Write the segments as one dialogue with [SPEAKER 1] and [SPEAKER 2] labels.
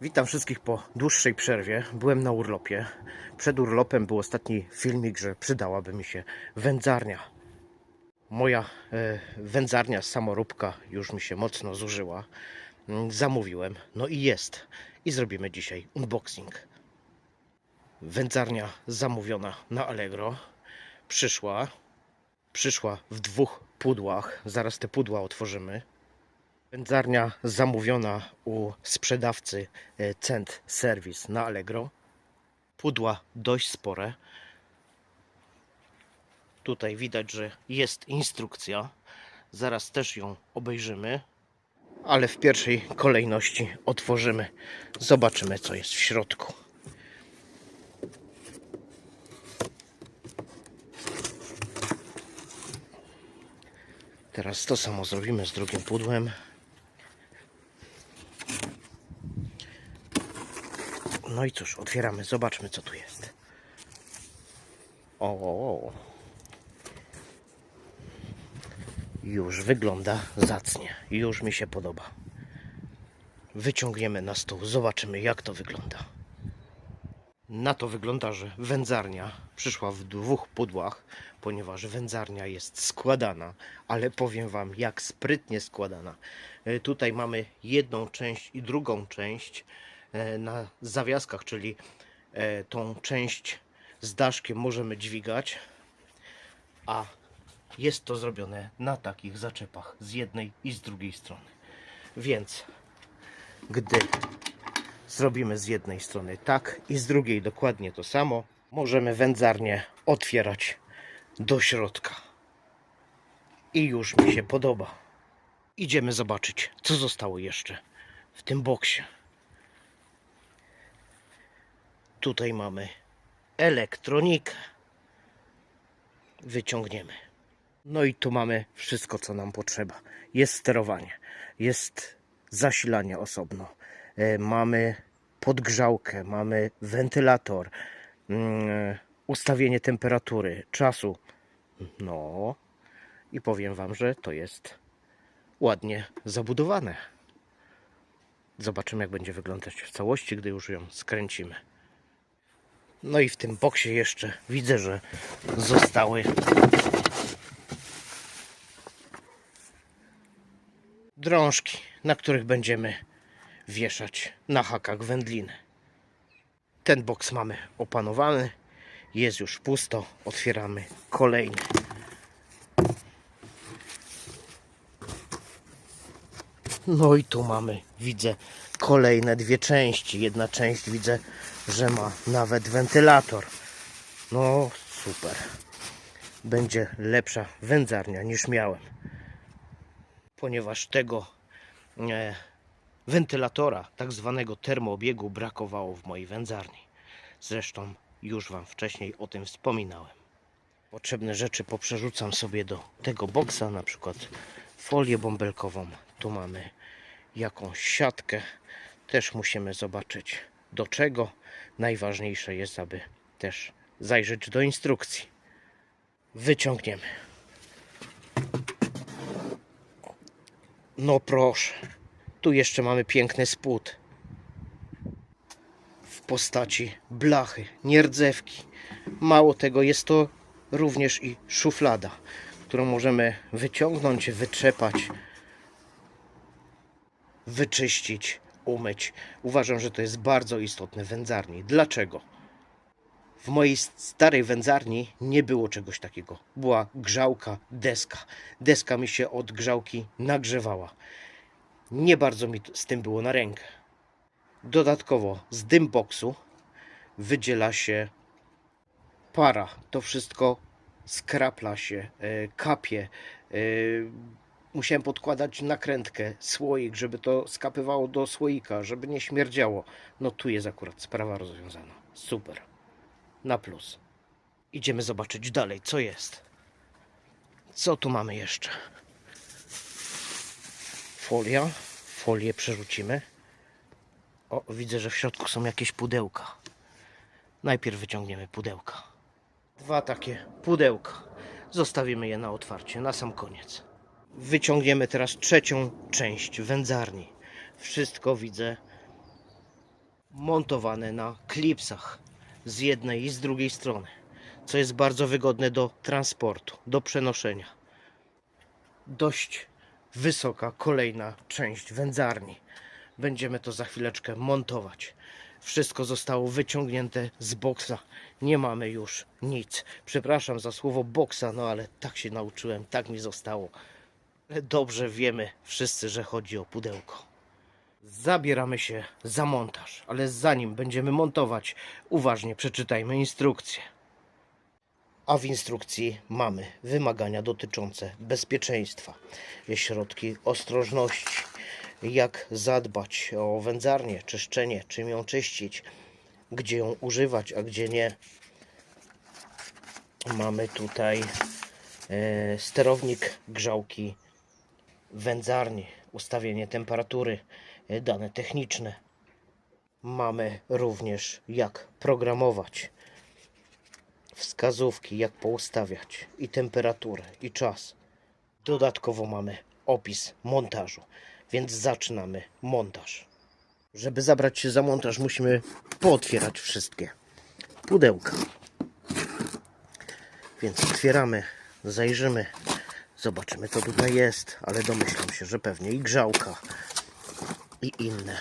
[SPEAKER 1] Witam wszystkich po dłuższej przerwie. Byłem na urlopie. Przed urlopem był ostatni filmik, że przydałaby mi się wędzarnia. Moja e, wędzarnia samoróbka już mi się mocno zużyła. Mm, Zamówiłem, no i jest. I zrobimy dzisiaj unboxing. Wędzarnia zamówiona na Allegro. Przyszła. Przyszła w dwóch pudłach. Zaraz te pudła otworzymy. Wędzarnia zamówiona u sprzedawcy e, Cent Service na Allegro. Pudła dość spore. Tutaj widać, że jest instrukcja. Zaraz też ją obejrzymy. Ale w pierwszej kolejności otworzymy. Zobaczymy, co jest w środku. Teraz to samo zrobimy z drugim pudłem. No i cóż, otwieramy, zobaczmy co tu jest. O, o. Już wygląda zacnie. Już mi się podoba. Wyciągniemy na stół, zobaczymy jak to wygląda. Na to wygląda, że wędzarnia przyszła w dwóch pudłach, ponieważ wędzarnia jest składana, ale powiem Wam, jak sprytnie składana. E, Tutaj mamy jedną część i drugą część na zawiaskach, czyli e, tą część z daszkiem możemy dźwigać, a jest to zrobione na takich zaczepach z jednej i z drugiej strony. Więc gdy zrobimy z jednej strony tak i z drugiej dokładnie to samo, możemy wędzarnię otwierać do środka. I już mi się podoba. Idziemy zobaczyć, co zostało jeszcze w tym boksie. Tutaj mamy elektronikę. Wyciągniemy. No i tu mamy wszystko, co nam potrzeba. Jest sterowanie, jest zasilanie osobno, e, mamy podgrzałkę, mamy wentylator, mm, ustawienie temperatury, czasu. No i powiem Wam, że to jest ładnie zabudowane. Zobaczymy, jak będzie wyglądać w całości, gdy już ją skręcimy. No i w tym boksie jeszcze widzę, że zostały drążki, na których będziemy wieszać na hakach wędliny. Ten boks mamy opanowany, jest już pusto, otwieramy kolejny. No i tu mamy, widzę, kolejne dwie części. Jedna część widzę, że ma nawet wentylator. No super. Będzie lepsza wędzarnia niż miałem ponieważ tego e, wentylatora, tak zwanego termoobiegu, brakowało w mojej wędzarni. Zresztą już Wam wcześniej o tym wspominałem. Potrzebne rzeczy poprzerzucam sobie do tego boksa, na przykład folię bąbelkową. Tu mamy jakąś siatkę. Też musimy zobaczyć do czego. Najważniejsze jest, aby też zajrzeć do instrukcji. Wyciągniemy. No proszę. Tu jeszcze mamy piękny spód. W postaci blachy, nierdzewki. Mało tego, jest to również i szuflada, którą możemy wyciągnąć, wytrzepać, wyczyścić, umyć. Uważam, że to jest bardzo istotne w wędzarni. Dlaczego? W mojej starej wędzarni nie było czegoś takiego. Była grzałka, deska. Deska mi się od grzałki nagrzewała. Nie bardzo mi z tym było na rękę. Dodatkowo z dymboksu wydziela się para. To wszystko skrapla się, e, kapie. Musiałem podkładać nakrętkę, słoik, żeby to skapywało do słoika, żeby nie śmierdziało. No tu jest akurat sprawa rozwiązana. Super na plus. Idziemy zobaczyć dalej, co jest. Co tu mamy jeszcze? Folia. Folię przerzucimy. O, widzę, że w środku są jakieś pudełka. Najpierw wyciągniemy pudełka. Dwa takie pudełka. Zostawimy je na otwarcie, na sam koniec. Wyciągniemy teraz trzecią część wędzarni. Wszystko widzę montowane na klipsach z jednej i z drugiej strony, co jest bardzo wygodne do transportu, do przenoszenia. Dość wysoka kolejna część wędzarni. Będziemy to za chwileczkę montować. Wszystko zostało wyciągnięte z boksa. Nie mamy już nic. Przepraszam za słowo boksa, no ale tak się nauczyłem, tak mi zostało. Dobrze wiemy wszyscy, że chodzi o pudełko. Zabieramy się za montaż, ale zanim będziemy montować, uważnie przeczytajmy instrukcję. A w instrukcji mamy wymagania dotyczące bezpieczeństwa, środki ostrożności, jak zadbać o wędzarnię, czyszczenie, czym ją czyścić, gdzie ją używać, a gdzie nie. Mamy tutaj e, sterownik grzałki wędzarni, ustawienie temperatury, e, dane techniczne. Mamy również jak programować wskazówki, jak poustawiać i temperaturę, i czas. Dodatkowo mamy opis montażu, więc zaczynamy montaż. Żeby zabrać się za montaż, musimy pootwierać wszystkie pudełka. Więc otwieramy, zajrzymy, zobaczymy co tutaj jest, ale domyślam się, że pewnie i grzałka, i inne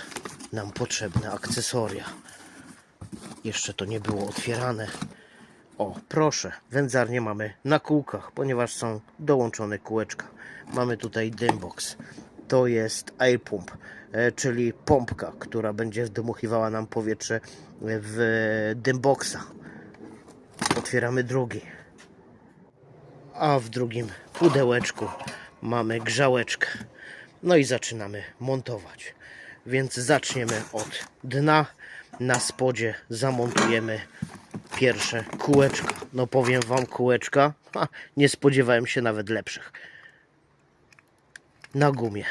[SPEAKER 1] nam potrzebne akcesoria. Jeszcze to nie było otwierane. O, proszę, wędzarnię mamy na kółkach, ponieważ są dołączone kółeczka. Mamy tutaj dymbox. To jest air pump, e, czyli pompka, która będzie wdmuchiwała nam powietrze w dymboxa. Otwieramy drugi. A w drugim pudełeczku mamy grzałeczkę. No i zaczynamy montować. Więc zaczniemy od dna. Na spodzie zamontujemy pierwsze kółeczka. No powiem wam kółeczka, ha, nie spodziewałem się nawet lepszych. Na gumie.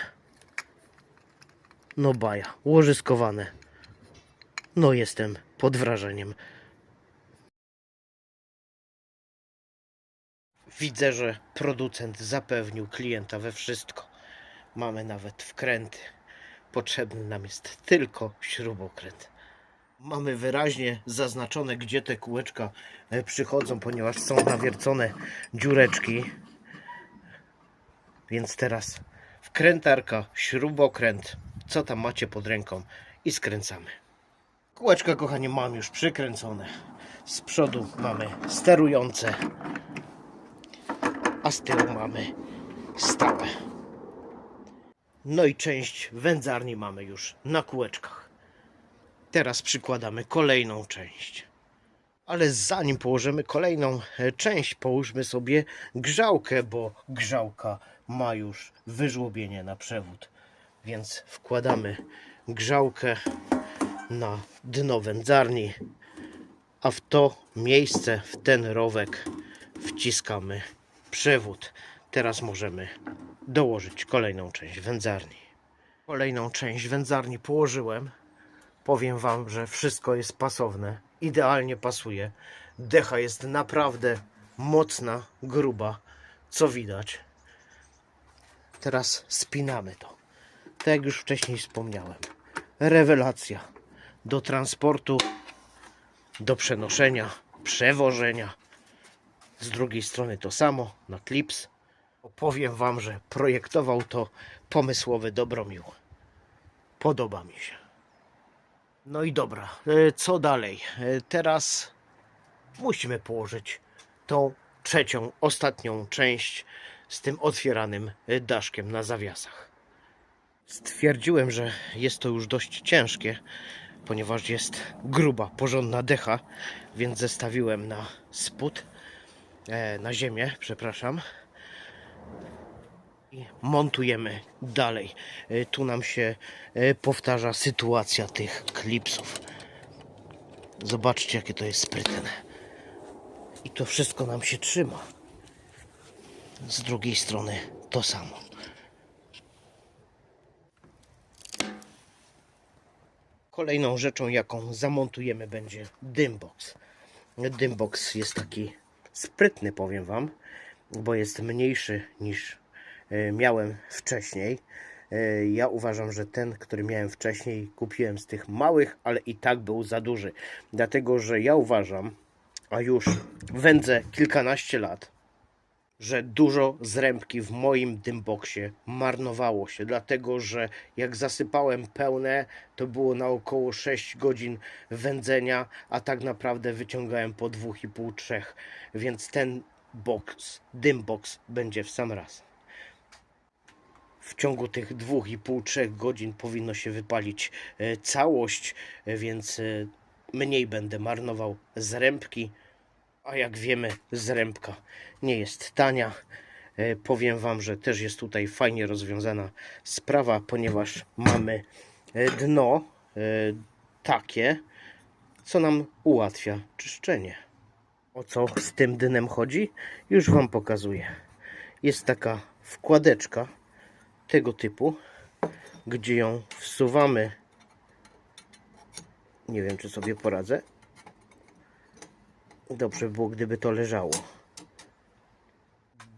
[SPEAKER 1] No baja, łożyskowane. No jestem pod wrażeniem. Widzę, że producent zapewnił klienta we wszystko. Mamy nawet wkręty. Potrzebny nam jest tylko śrubokręt. Mamy wyraźnie zaznaczone, gdzie te kółeczka e, przychodzą, ponieważ są nawiercone dziureczki. Więc teraz wkrętarka, śrubokręt, co tam macie pod ręką i skręcamy. Kółeczka, kochani, mam już przykręcone. Z przodu mamy sterujące, a z tyłu mamy stałe. No i część wędzarni mamy już na kółeczkach. Teraz przykładamy kolejną część. Ale zanim położymy kolejną część, połóżmy sobie grzałkę, bo grzałka ma już wyżłobienie na przewód. Więc wkładamy grzałkę na dno wędzarni, a w to miejsce, w ten rowek wciskamy przewód. Teraz możemy dołożyć kolejną część wędzarni. Kolejną część wędzarni położyłem. Powiem Wam, że wszystko jest pasowne. Idealnie pasuje. Decha jest naprawdę mocna, gruba, co widać. Teraz spinamy to. Tak jak już wcześniej wspomniałem. Rewelacja. Do transportu, do przenoszenia, przewożenia. Z drugiej strony to samo, na klips. Powiem Wam, że projektował to pomysłowy Dobromił. Podoba mi się. No i dobra, e, co dalej? E, Teraz musimy położyć tą trzecią, ostatnią część z tym otwieranym e, daszkiem na zawiasach. Stwierdziłem, że jest to już dość ciężkie, ponieważ jest gruba, porządna decha, więc zestawiłem na spód, e, na ziemię, przepraszam. I montujemy dalej. E, Tu nam się e, powtarza sytuacja tych klipsów. Zobaczcie, jakie to jest sprytne. I to wszystko nam się trzyma. Z drugiej strony to samo. Kolejną rzeczą, jaką zamontujemy, będzie dymbox. Dymbox jest taki sprytny, powiem Wam, bo jest mniejszy niż e, miałem wcześniej. E, Ja uważam, że ten, który miałem wcześniej, kupiłem z tych małych, ale i tak był za duży. Dlatego, że ja uważam, a już wędzę kilkanaście lat, że dużo zrębki w moim dymboxie marnowało się, dlatego że jak zasypałem pełne, to było na około 6 godzin wędzenia, a tak naprawdę wyciągałem po 2,5-3, więc ten box, dymbox będzie w sam raz. W ciągu tych 2,5-3 godzin powinno się wypalić e, całość, e, więc e, mniej będę marnował zrębki. A jak wiemy, zrębka nie jest tania. E, Powiem Wam, że też jest tutaj fajnie rozwiązana sprawa, ponieważ mamy e, dno e, takie, co nam ułatwia czyszczenie. O co z tym dnem chodzi? Już Wam pokazuję. Jest taka wkładeczka tego typu, gdzie ją wsuwamy. Nie wiem, czy sobie poradzę. Dobrze by było, gdyby to leżało.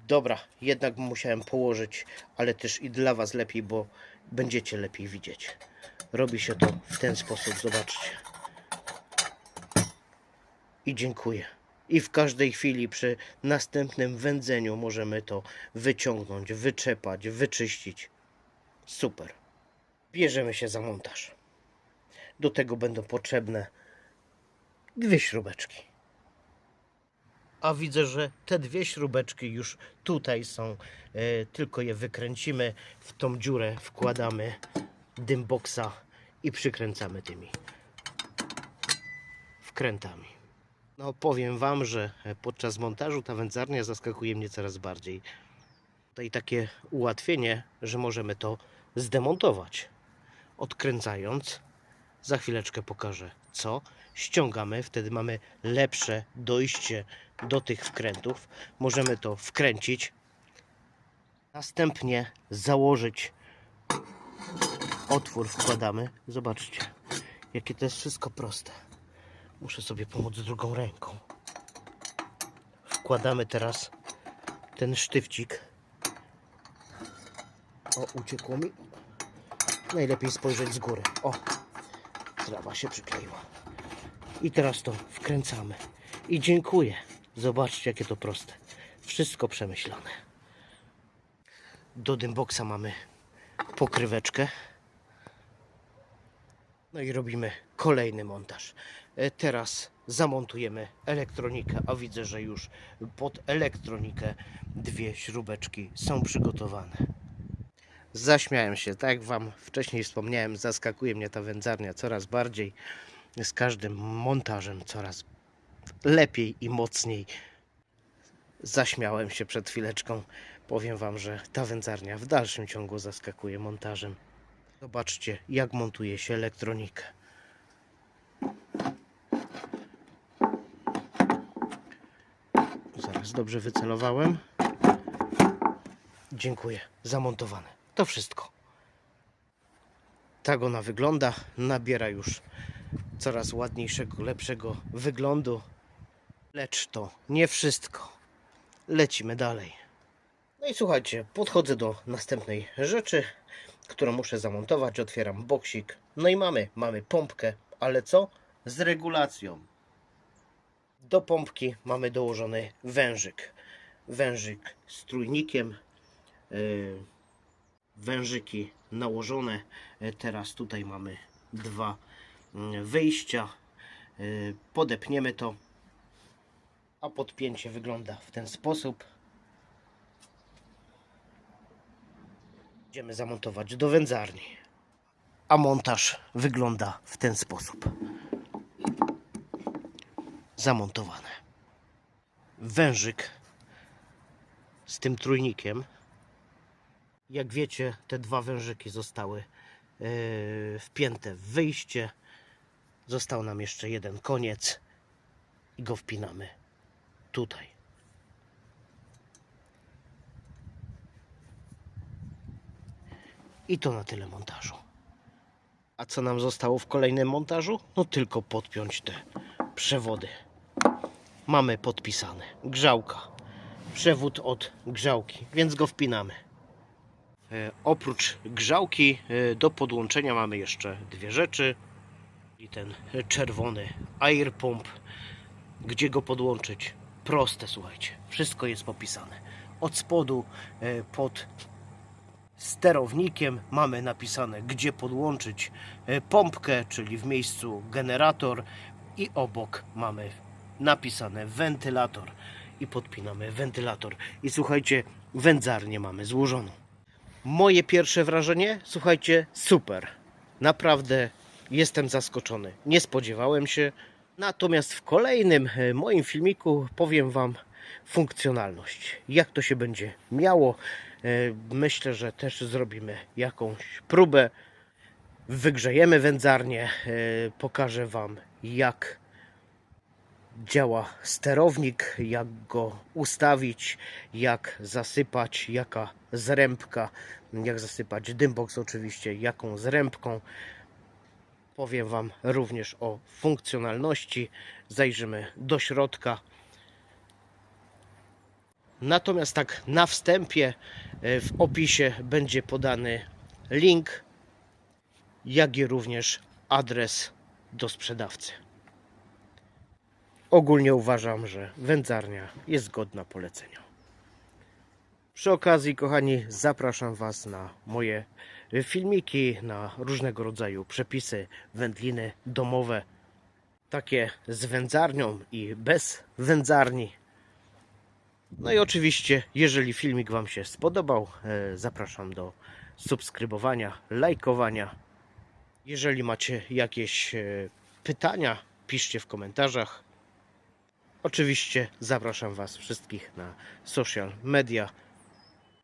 [SPEAKER 1] Dobra, jednak musiałem położyć, ale też i dla Was lepiej, bo będziecie lepiej widzieć. Robi się to w ten sposób, zobaczcie. I dziękuję. I w każdej chwili przy następnym wędzeniu możemy to wyciągnąć, wyczepać, wyczyścić. Super. Bierzemy się za montaż. Do tego będą potrzebne dwie śrubeczki. A widzę, że te dwie śrubeczki już tutaj są. E, tylko je wykręcimy. W tą dziurę wkładamy dymboxa i przykręcamy tymi wkrętami. No powiem Wam, że podczas montażu ta wędzarnia zaskakuje mnie coraz bardziej. Tutaj takie ułatwienie, że możemy to zdemontować. Odkręcając, za chwileczkę pokażę co. Ściągamy, wtedy mamy lepsze dojście do tych wkrętów. Możemy to wkręcić. Następnie założyć otwór, wkładamy. Zobaczcie, jakie to jest wszystko proste. Muszę sobie pomóc drugą ręką. Wkładamy teraz ten sztywcik. O, uciekło mi. Najlepiej spojrzeć z góry. O, trawa się przykleiła. I teraz to wkręcamy. I dziękuję. Zobaczcie, jakie to proste. Wszystko przemyślane. Do dymboxa mamy pokryweczkę. No i robimy kolejny montaż. E, Teraz zamontujemy elektronikę, a widzę, że już pod elektronikę dwie śrubeczki są przygotowane. Zaśmiałem się, tak jak Wam wcześniej wspomniałem, zaskakuje mnie ta wędzarnia coraz bardziej. Z każdym montażem coraz lepiej i mocniej. Zaśmiałem się przed chwileczką. Powiem Wam, że ta wędzarnia w dalszym ciągu zaskakuje montażem. Zobaczcie, jak montuje się elektronikę. Zaraz dobrze wycelowałem. Dziękuję. Zamontowane. To wszystko. Tak ona wygląda. Nabiera już coraz ładniejszego, lepszego wyglądu. Lecz to nie wszystko. Lecimy dalej. No i słuchajcie, podchodzę do następnej rzeczy, którą muszę zamontować. Otwieram boksik. No i mamy, mamy pompkę, ale co? Z regulacją. Do pompki mamy dołożony wężyk. Wężyk z trójnikiem. Yy, wężyki nałożone. E, Teraz tutaj mamy dwa mm, wyjścia. Yy, Podepniemy to. A podpięcie wygląda w ten sposób. Idziemy zamontować do wędzarni. A montaż wygląda w ten sposób. Zamontowane. Wężyk z tym trójnikiem. Jak wiecie, te dwa wężyki zostały yy, wpięte w wyjście. Został nam jeszcze jeden koniec i go wpinamy tutaj. I to na tyle montażu. A co nam zostało w kolejnym montażu? No tylko podpiąć te przewody. Mamy podpisane. Grzałka. Przewód od grzałki, więc go wpinamy. E, Oprócz grzałki e, do podłączenia mamy jeszcze dwie rzeczy. I ten e, czerwony air pump. Gdzie go podłączyć? Proste, słuchajcie. Wszystko jest popisane. Od spodu e, pod sterownikiem mamy napisane, gdzie podłączyć e, pompkę, czyli w miejscu generator i obok mamy napisane wentylator i podpinamy wentylator. I słuchajcie, wędzarnię mamy złożoną. Moje pierwsze wrażenie, słuchajcie, super. Naprawdę jestem zaskoczony. Nie spodziewałem się. Natomiast w kolejnym e, moim filmiku powiem Wam funkcjonalność. Jak to się będzie miało. E, Myślę, że też zrobimy jakąś próbę. Wygrzejemy wędzarnię. e, Pokażę Wam, jak działa sterownik, jak go ustawić, jak zasypać, jaka zrębka, jak zasypać dymbox oczywiście, jaką zrębką. Powiem Wam również o funkcjonalności. Zajrzymy do środka. Natomiast tak na wstępie e, w opisie będzie podany link, jak i również adres do sprzedawcy. Ogólnie uważam, że wędzarnia jest godna polecenia. Przy okazji, kochani, zapraszam Was na moje filmiki, na różnego rodzaju przepisy, wędliny domowe, takie z wędzarnią i bez wędzarni. No i oczywiście, jeżeli filmik Wam się spodobał, e, zapraszam do subskrybowania, lajkowania. Jeżeli macie jakieś e, pytania, piszcie w komentarzach. Oczywiście zapraszam Was wszystkich na social media,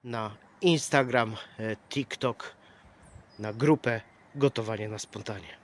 [SPEAKER 1] na Instagram, e, TikTok, na grupę Gotowanie na spontanie.